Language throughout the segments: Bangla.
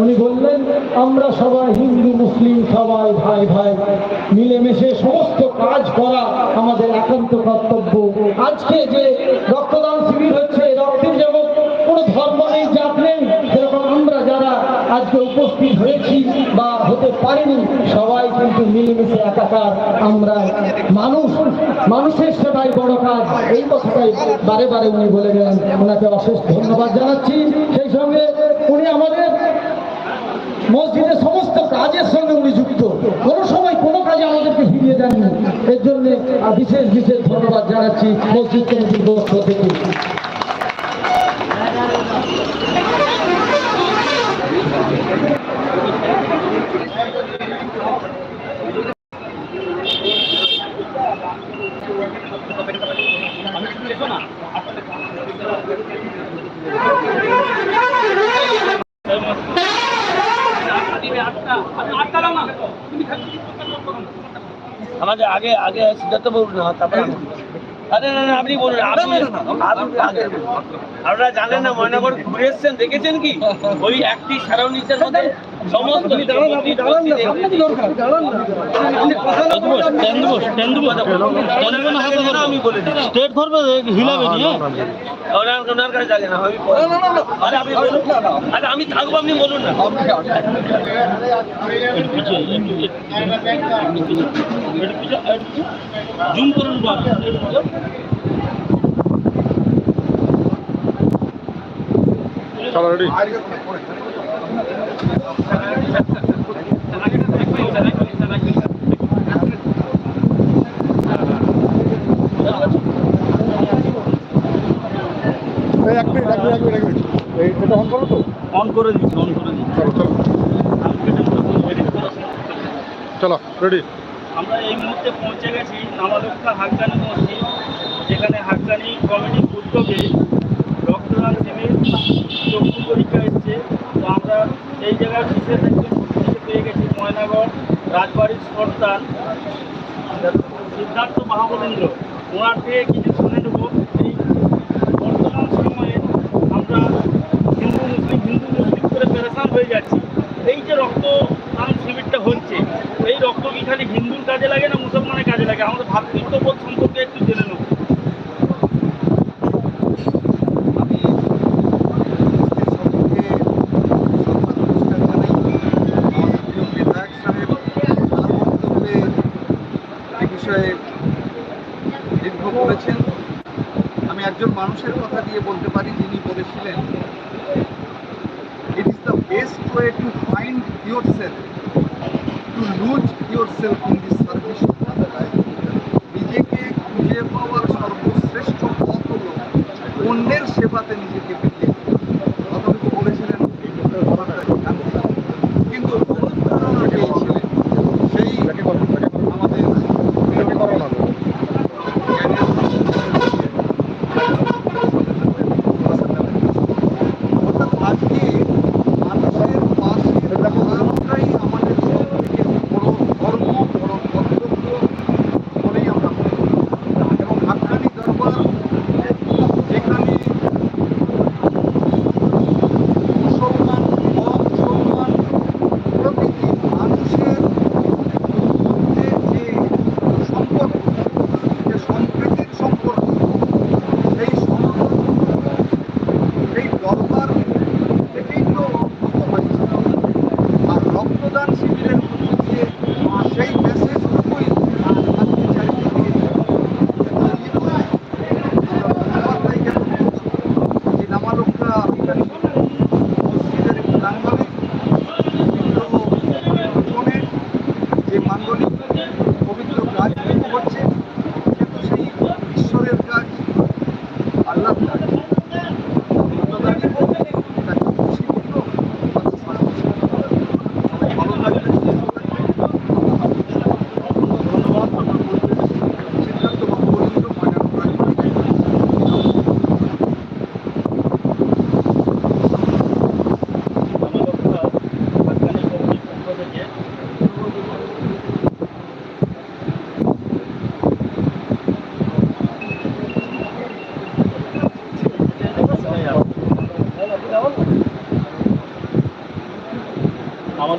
উনি বললেন, আমরা সবাই হিন্দু, মুসলিম, সবাই ভাই ভাই, মিলেমিশে সমস্ত কাজ করা আমাদের একান্ত কর্তব্য। আজকে যে রক্তদান শিবির হচ্ছে রক্তের যেমন কোনো ধর্ম নেই, জাত নেই যেরকম আমরা যারা আজকে উপস্থিত হয়েছি বা হতে পারিনি, সবাই কিন্তু মিলেমিশে একাকার। আমরা মানুষ, মানুষের সেবাই বড় কাজ। এই কথাটাই বারে বারে উনি বলে গেলেন ওনাকে অশেষ ধন্যবাদ জানাচ্ছি। সেই সঙ্গে উনি আমাদের মসজিদের সমস্ত কাজের সঙ্গে উনি যুক্ত। কোনো সময় কোনো কাজে আমাদেরকে ফিরিয়ে দেননি। এর জন্য বিশেষ বিশেষ ধন্যবাদ জানাচ্ছি মসজিদ কমিটির পক্ষ থেকে। আমাদের আগে আগে সিদ্ধার্থ বলুন না তারপরে আরে না না আপনি বলুন আপনি আপনি আগে আপনারা জানেন না ময়নাগর ঘুরে এসছেন দেখেছেন কি? ওই একটি সারাউন্ডিংসের মধ্যে সমস্ত আমি বলে দিচ্ছি স্টেট হিলাবে নিয়ে ওনার কাছে জানে না আমি আরে আরে থাকব আপনি বলুন না জুম করুন এক মিনিট এক মিনিট এক মিনিট এক মিনিট। এটা অন করো তো? অন করে দিচ্ছি অন করে দিচ্ছি। চলো চলো। চলো রেডি আমরা এই মুহূর্তে পৌঁছে গেছি নামালক্ষা হাক্কানি মসজিদ যেখানে হাক্কানি কমিটির উদ্যোগে রক্তদান শিবির চক্ষু পরীক্ষা এসছে তো আমরা এই জায়গায় বিশেষ একজন পেয়ে গেছি ময়নাগড় রাজবাড়ির সন্তান সিদ্ধার্থ মহাবলেন্দ্র, ওনার থেকে কিছু শুনে নেব। এই বর্তমান সময়ে আমরা হিন্দু মুসলিম হিন্দু মুসলিম করে পেরেশান হয়ে যাচ্ছি। এই যে রক্তদান শিবিরটা হচ্ছে, এই রক্ত কি খালি হিন্দুর কাজে লাগে না মুসলমানের কাজে লাগে? আমাদের ভাতৃত্ববোধ সম্পর্কে একটু জেনে নেব আমি সকলকে সম্মান নমস্কার জানাই আমাদের প্রিয় বিধায়ক সাহেব তার বক্তব্যে এই বিষয়ে দীর্ঘ করেছেন আমি একজন মানুষের কথা দিয়ে বলতে পারি যিনি বলেছিলেন it way to find yourself, to lose yourself in to service of other life নিজেকে খুঁজে পাওয়ার সর্বশ্রেষ্ঠ পথ হল অন্যের সেবাতে নিজেকে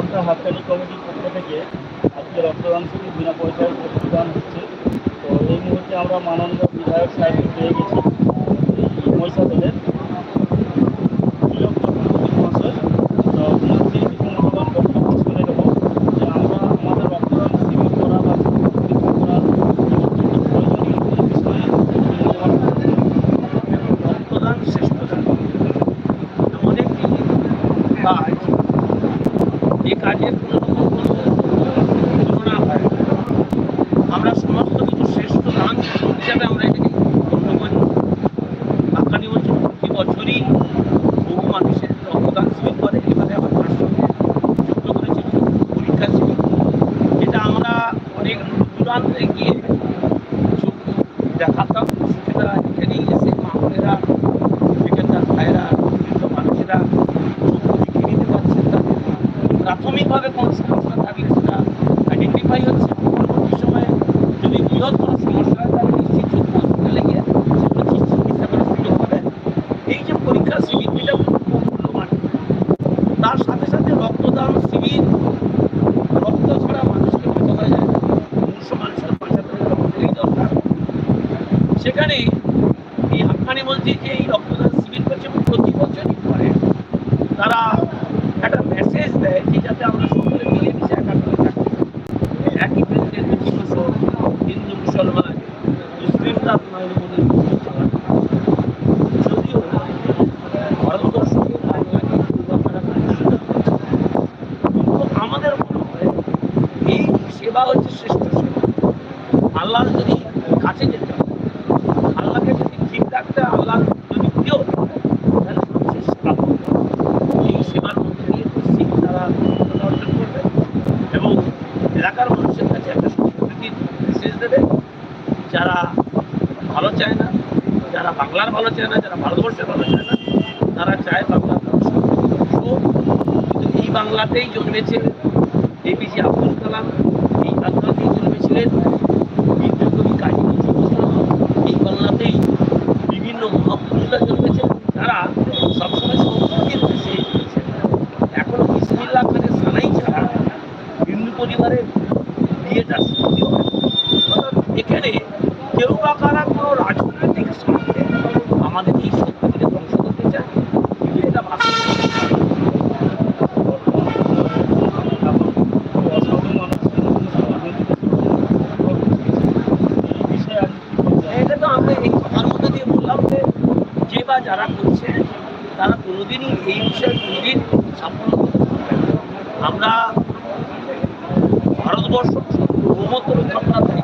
একটা হাততালি কমিটির পক্ষ থেকে আজকে রক্তদান শিবির, বিনা পয়সায় রক্তদান হচ্ছে। তো এই মুহূর্তে আমরা মাননীয় বিধায়ক সাহেবকে পেয়ে গেছি, এই মহিষাদলের তিলক চক্রবর্তী মহাশয় তো ওনার থেকে কিছু মূল্যবান বক্তব্য শুনে নেব যে আমরা আমাদের রক্তদান শিবির করা বা কিছু করার অত্যন্ত প্রয়োজনীয় এই বিষয়ে মূল্যবান রক্তদান শ্রেষ্ঠ দান এমন একটি কাজ এই সেখানে এই হাক্কানি মসজিদ যে এই রক্তদান শিবির করছে এবং প্রতি বছরই করে। তারা একটা মেসেজ দেয় যে যাতে আমরা সকলে মিলেমিশে একাত্তরে থাকি একই প্রেসিডেন্ট বিশ্বসর হিন্দু মুসলমান মুসলিম তার নয় বলে যদিও ভারতবর্ষকে বাংলাকে পূর্বাপাড়া মানুষরা কিন্তু আমাদের মনে হয় এই সেবা হচ্ছে শ্রেষ্ঠ সেবা আল্লাহর যদি কাছে যেতে হয় আল্লাহকে যদি ঠিক রাখতে হয়, আল্লাহ যদি প্রিয় হতে হয়, তাহলে মানুষের সেবা করতে হবে। এই সেবার মধ্যে দিয়ে পশ্চিম তারা অর্জন করবে এবং এলাকার মানুষের কাছে একটা সংস্কৃতির মেসেজ দেবে যারা ভালো চায় না যারা বাংলার ভালো চায় না, যারা ভারতবর্ষের ভালো চায় না, তারা চায় বাংলার। কিন্তু এই বাংলাতেই জন্মেছে এপিজে আব্দুল কালাম, এই বাংলাতেই জন্মেছিলেন বিদ্যুৎ কাজী নজরুল ইসলাম। এই বাংলাতেই বিভিন্ন মহাপুরুষরা জন্মেছেন তারা সবসময় সংস্কৃতির দেশে এখনও বিসমিল্লা খানের সানাই ছাড়া হিন্দু পরিবারের বিয়েটা এখানে কেউ বা কারা কোনো রাজনৈতিক আমাদের এই সংস্কৃতিকে ধ্বংস করতে চায় এটা কি এটা আমরা এই কথার মধ্যে দিয়ে বললাম যে বা যারা করছে, তারা এই সাফল্য। আমরা ভারতবর্ষ বহুমত রক্ষা করার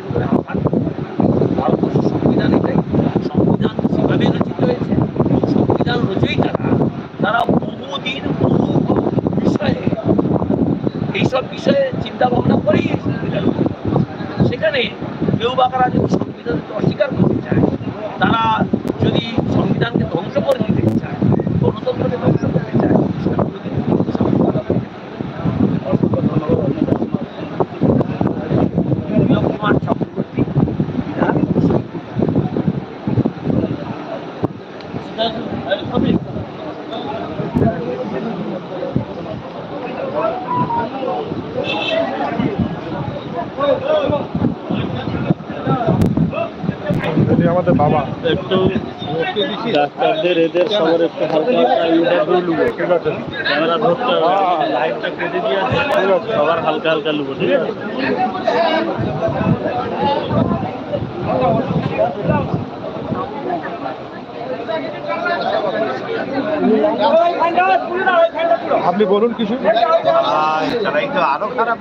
আমাদের বাবা একটু ডাক্তারদের এদের সবার একটু হালকা হালকা নেব ঠিক আছে ক্যামেরা ধরতে হবে। লাইটটা কেটে দিয়ে সবার হালকা হালকা নেব ঠিক আছে? আপনি বলুন কিছু আরও খারাপ